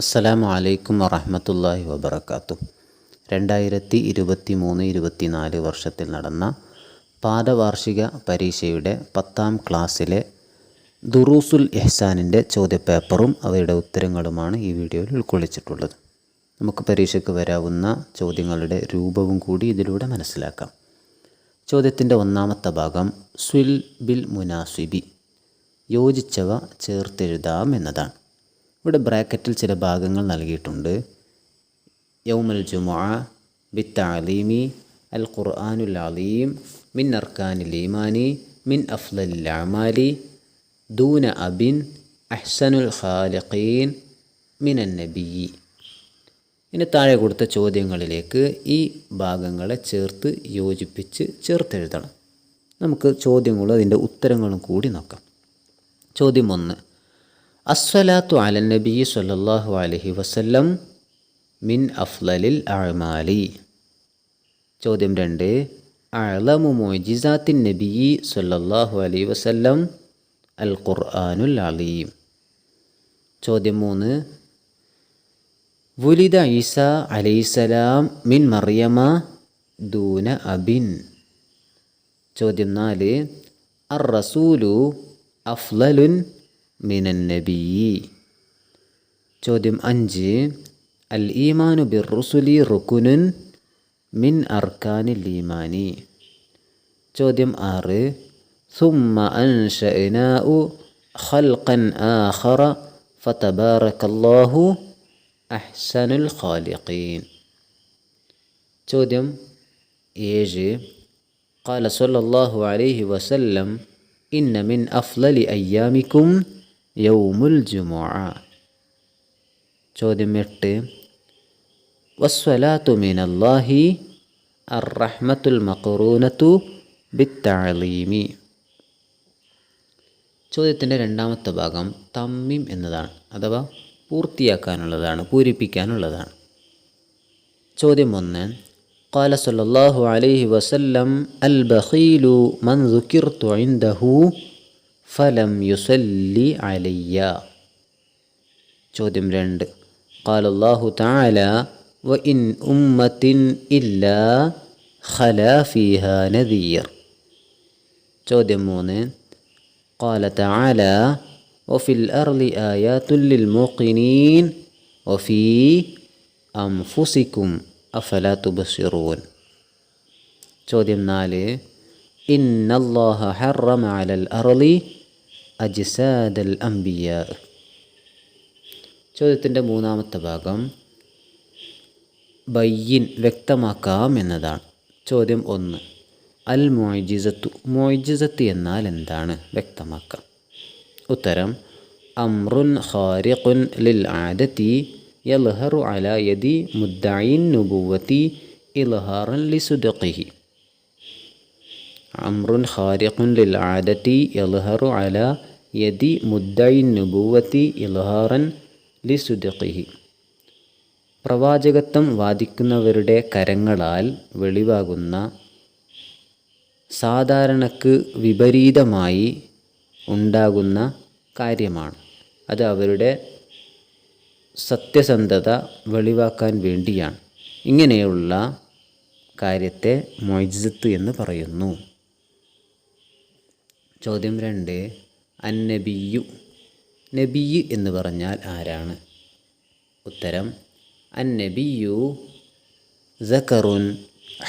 അസ്സലാമു അലൈക്കും വറഹമത്തല്ലാഹി വബർക്കാത്തു രണ്ടായിരത്തി ഇരുപത്തി മൂന്ന് ഇരുപത്തിനാല് വർഷത്തിൽ നടന്ന പാദവാർഷിക പരീക്ഷയുടെ പത്താം ക്ലാസ്സിലെ ദുറൂസുൽ എഹ്സാനിന്റെ ചോദ്യപേപ്പറും അവയുടെ ഉത്തരങ്ങളുമാണ് ഈ വീഡിയോയിൽ ഉൾക്കൊള്ളിച്ചിട്ടുള്ളത്. നമുക്ക് പരീക്ഷയ്ക്ക് വരാവുന്ന ചോദ്യങ്ങളുടെ രൂപവും കൂടി ഇതിലൂടെ മനസ്സിലാക്കാം. ചോദ്യത്തിന്റെ ഒന്നാമത്തെ ഭാഗം സ്വിൽ ബിൽ മുനാസിബി. യോജിച്ചവ ചേർത്തെഴുതാം എന്നതാണ്. ഇവിടെ ബ്രാക്കറ്റിൽ ചില ഭാഗങ്ങൾ നൽകിയിട്ടുണ്ട്. യൗമൽ ജുമുഅ ബിത്താലീമി അൽ ഖുർആാനുൽ അലീം മിൻ അർക്കാനിൽ ഈമാനി മിൻ അഫ്ലൽ അമാലി ദൂന അബിൻ അഹ്സനുൽ ഖാലിഖീൻ മിനൻ നബിയി. ഇനി താഴെ കൊടുത്ത ചോദ്യങ്ങളിലേക്ക് ഈ ഭാഗങ്ങളെ ചേർത്ത് യോജിപ്പിച്ച് ചേർത്തെഴുതണം. നമുക്ക് ചോദ്യങ്ങളും അതിന്റെ ഉത്തരങ്ങളും കൂടി നോക്കാം. ചോദ്യം ഒന്ന് അസ്വലാത്തു അലൻ നബി സല്ലല്ലാഹു അലൈഹി വസല്ലം മിൻ അഫ്ലലിൽ അഅമാലി. ചോദ്യം രണ്ട്. അഅലമു മൊയ്ജിസാത്തിൻ നബി സല്ലല്ലാഹു അലൈഹി വസല്ലം അൽ ഖുർആാനുൽ അലീം. ചോദ്യം മൂന്ന്. വുലിദ ഈസ അലൈസലാം മിൻ മറിയമ ദൂന അബിൻ. ചോദ്യം നാല്. അർ റസൂലു അഫ്ലലുൻ മിനൻ നബിയി ചോദ്യം അഞ്ച് അൽ ഈമാനു ബിർ റുസുലി റുക്കുനുൻ മിൻ അർക്കാനിൽ ഈമാനി ചോദ്യം ആറ് ثم أنشأناه خلقا آخر فتبارك الله أحسن الخالقين ചോദ്യം ഏഴ് قال صلى الله عليه وسلم إن من أفضل أيامكم يوم الجمعة ചോദ്യം എട്ട് വസ്വലാത്തു മിനല്ലാഹി അർറഹ്മത്തുൽ മഖറൂനത്തു ബിത്തഅലീമി ചോദ്യത്തിൻ്റെ രണ്ടാമത്തെ ഭാഗം തമ്മിം എന്നതാണ് അഥവാ പൂർത്തിയാക്കാനുള്ളതാണ് പൂരിപ്പിക്കാനുള്ളതാണ് ചോദ്യം ഒന്ന് قال صلى الله عليه وسلم البخيل من ذكرت عنده فلم يصلي علي ചോദ്യം രണ്ട് قال الله تعالى وإن أمة إلا خلا فيها نذير ചോദ്യം മൂന്ന് قال تعالى وفي الأرض آيات للموقنين وفي أنفسكم أفلا تبصرون ചോദ്യം നാല് إن الله حرم على الأرض അജിസാദൽ അംബിയ. ചോദ്യത്തിന്റെ മൂന്നാമത്തെ ഭാഗം ബയ്യിൻ വ്യക്തമാക്കാം എന്നതാണ്. ചോദ്യം ഒന്ന് അൽ മോയ്ജിസത്തു മോയ്ജിസത്ത് എന്നാൽ എന്താണ്? വ്യക്തമാക്കാം. ഉത്തരം അമ്രുൻ ഹാരിഖുൻ ലിൽ ആദത്തി യലഹറു അല യദി മുദ്ദയിൻ നുബുവത്തി ഇലഹറൻ ലിസുദഖി അമ്രുൻ ഖാരിഖുൻ ലിൽ ആദത്തി യൽഹറു അല യതി മുദ്ദൈ നുബുവത്തി ഇൽഹാറൻ ലിസുദഖിഹി. പ്രവാചകത്വം വാദിക്കുന്നവരുടെ കരങ്ങളാൽ വെളിവാകുന്ന സാധാരണക്ക് വിപരീതമായി ഉണ്ടാകുന്ന കാര്യമാണ്. അത് അവരുടെ സത്യസന്ധത വെളിവാക്കാൻ വേണ്ടിയാണ്. ഇങ്ങനെയുള്ള കാര്യത്തെ മൊയ്ജത്ത് എന്ന് പറയുന്നു. ചോദ്യം രണ്ട്. അന്നബിയു നബിയ് എന്ന് പറഞ്ഞാൽ ആരാണ്? ഉത്തരം അന്നബിയു സക്കറുൻ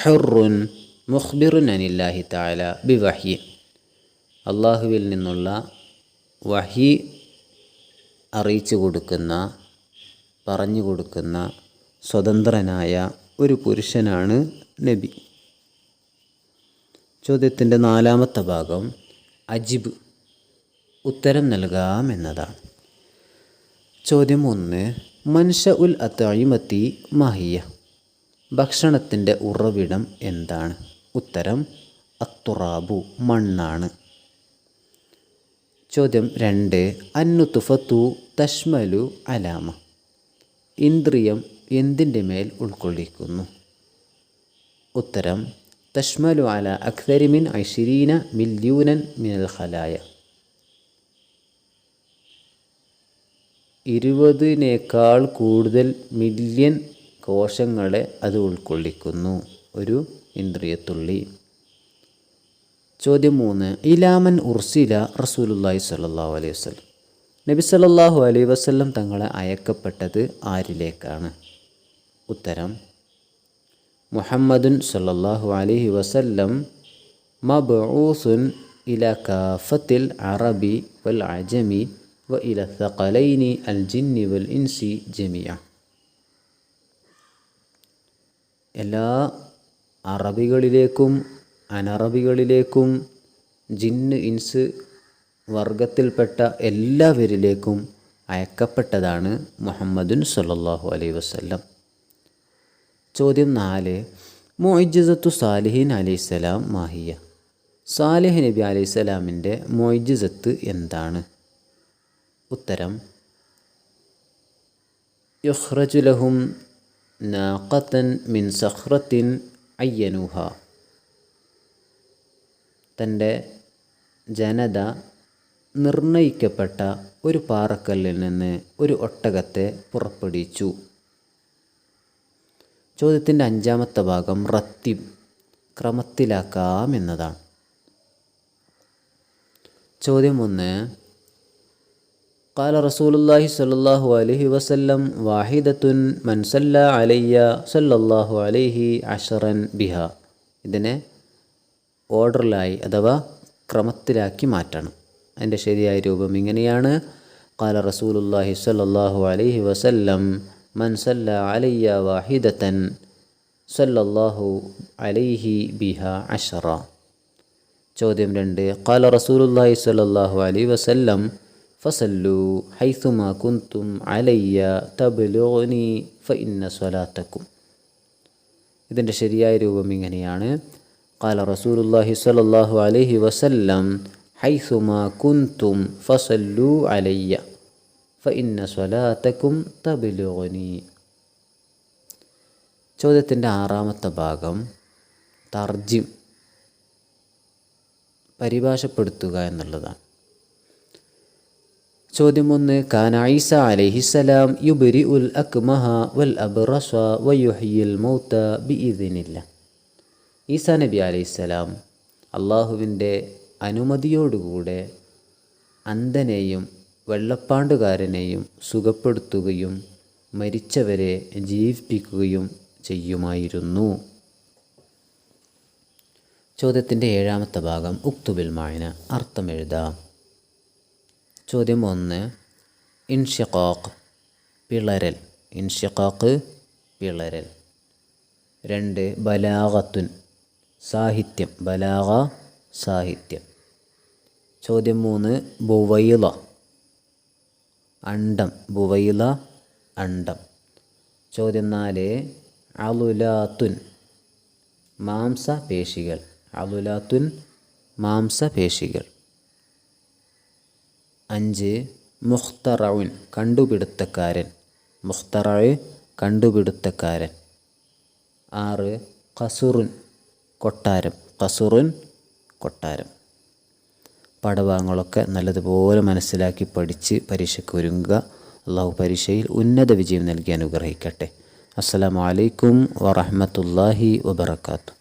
ഹുറുൻ മുഖ്ബിറുൻ അനില്ലാഹി താല ബി വഹി അള്ളാഹുവിൽ നിന്നുള്ള വഹി അറിയിച്ചു കൊടുക്കുന്ന പറഞ്ഞു കൊടുക്കുന്ന സ്വതന്ത്രനായ ഒരു പുരുഷനാണ് നബി. ചോദ്യത്തിന്റെ നാലാമത്തെ ഭാഗം അജിബ് ഉത്തരം നൽകാം എന്നതാണ് ചോദ്യം ഒന്ന് മൻഷ ഉൽ അത്തഴിമത്തി മഹിയ ഭക്ഷണത്തിന്റെ ഉറവിടം എന്താണ്? ഉത്തരം അത്തുറാബു മണ്ണാണ്. ചോദ്യം രണ്ട് അന്നു തുഫത്തു തഷ്മലു അലാമ ഇന്ദ്രിയം എന്തിന്റെ മേൽ ഉൾക്കൊള്ളിക്കുന്നു? ഉത്തരം തഷ്മലു അല അക്തരിമിൻ ഐഷിരീന മില്യൂനൻ മിനൽ ഖലായ ഇരുപതിനേക്കാൾ കൂടുതൽ മില്യൺ കോശങ്ങളെ അത് ഉൾക്കൊള്ളിക്കുന്നു. ഒരു ഇന്ദ്രിയത്തുള്ളി. ചോദ്യം മൂന്ന്. ഇലാമൻ ഉർസില റസൂലുല്ലാഹി സ്വല്ലല്ലാഹു അലൈഹി വസല്ലം. നബി സല്ലല്ലാഹു അലൈഹി വസല്ലം തങ്ങളെ അയക്കപ്പെട്ടത് ആരിലേക്കാണ്? ഉത്തരം മുഹമ്മദുൻ സല്ലാഹു അലഹി വസല്ലം മബൂസുൻ ഇല കാഫത്തിൽ അറബി വൽ അജമി വ ഇല സഖലൈനി അൽ ജിന്നി വൽ ഇൻസി ജമിയ എല്ലാ അറബികളിലേക്കും അനറബികളിലേക്കും ജിന്ന് ഇൻസ് വർഗത്തിൽപ്പെട്ട എല്ലാവരിലേക്കും അയക്കപ്പെട്ടതാണ് മുഹമ്മദുൻ സല്ലാഹു അലൈ വസ്ല്ലം. ചോദ്യം നാല് മൊയ്ജിസത്തു സാലിഹീൻ അലൈഹിസ്സലാം മാഹിയ. സാലിഹ് നബി അലൈഹിസ്സലാമിന്റെ മൊയ്ജിസത്ത് എന്താണ്? ഉത്തരം യുഹ്റജുലഹും നാഖത്തൻ മിൻ സഹ്റത്തിൻ അയ്യനുഹ. തന്റെ ജനത നിർണയിക്കപ്പെട്ട ഒരു പാറക്കല്ലിൽ നിന്ന് ഒരു ഒട്ടകത്തെ പുറപ്പെടുവിച്ചു. ചോദ്യത്തിൻ്റെ അഞ്ചാമത്തെ ഭാഗം റത്തിബ് ക്രമത്തിലാക്കാം എന്നതാണ് ചോദ്യം ഒന്ന് قال رسول الله صلى الله عليه وسلم واحدة من صلى علي صلى الله عليه عشرا بها ഇതിനെ ഓർഡറിലായി അഥവാ ക്രമത്തിലാക്കി മാറ്റണം അതിൻ്റെ ശരിയായ രൂപം ഇങ്ങനെയാണ് قال رسول الله صلى الله عليه وسلم മൻസല്ല അലയ്യ വാഹിദത്തൻ സല്ലല്ലാഹു അലൈഹി ബിഹ അഷറ ചോദ്യം രണ്ട്. ഖാല റസൂലുല്ലാഹി സല്ലല്ലാഹു അലൈഹി വസല്ലം ഫസല്ലു ഹൈസുമാ കുന്തും അലയ്യ തബ്ലുഗ്നി ഫഇന്ന സ്വലാത്തക്കും. ഇതിന്റെ ശരിയായ രൂപം ഇങ്ങനെയാണ്. ഖാല റസൂലുല്ലാഹി സല്ലല്ലാഹു അലൈഹി വസല്ലം ഹൈസുമാ കുന്തും ഫസല്ലു അലയ്യ. ഫഇന്ന സ്വലാത്തക്കും തബിലുഗനി ചോദ്യത്തിന്റെ ആറാമത്തെ ഭാഗം തർജിം പരിഭാഷപ്പെടുത്തുക എന്നുള്ളതാണ്. ചോദ്യം ഒന്ന് കാനായിസ ഐസ അലഹിസലാം യുബിരി ഉൽ അക്മഹ വൽ അബ്റസ വയുഹിയിൽ മൗത്ത ബി ഇതിനില്ല ഈസ നബി അലൈഹിസ്സലാം അള്ളാഹുവിന്റെ അനുമതിയോടുകൂടെ അന്ധനെയും വെള്ളപ്പാണ്ടുകാരനെയും സുഖപ്പെടുത്തുകയും മരിച്ചവരെ ജീവിപ്പിക്കുകയും ചെയ്യുമായിരുന്നു. ചോദ്യത്തിന്റെ ഏഴാമത്തെ ഭാഗം ഉക്തുബിൽ മായന. അർത്ഥം എഴുതാം. ചോദ്യം ഒന്ന്. ഇൻഷിഖാഖ് പിളരൽ. ഇൻഷിഖാഖ് പിളരൽ. രണ്ട്. ബലാഗത്തുൻ സാഹിത്യം. ബലാഗ സാഹിത്യം. ചോദ്യം മൂന്ന്. ബുവൈല അണ്ടം ബുവൈല അണ്ടം. ചോദ്യം നാല് അലുലാത്തുൻ മാംസപേശികൾ. അലുലാത്തുൻ മാംസപേശികൾ. അഞ്ച് മുഖ്തറവുൻ കണ്ടുപിടുത്തക്കാരൻ. മുഖ്തറവ് കണ്ടുപിടുത്തക്കാരൻ. ആറ് കസുറുൻ കൊട്ടാരം. കസുറുൻ കൊട്ടാരം. പാഠഭാഗങ്ങളൊക്കെ നല്ലതുപോലെ മനസ്സിലാക്കി പഠിച്ച് പരീക്ഷയ്ക്ക് ഒരുങ്ങുക. അള്ളാഹു പരീക്ഷയിൽ ഉന്നത വിജയം നൽകി അനുഗ്രഹിക്കട്ടെ. അസ്സലാമു അലൈക്കും വറഹ്മത്തുള്ളാഹി വബറകാതുഹു.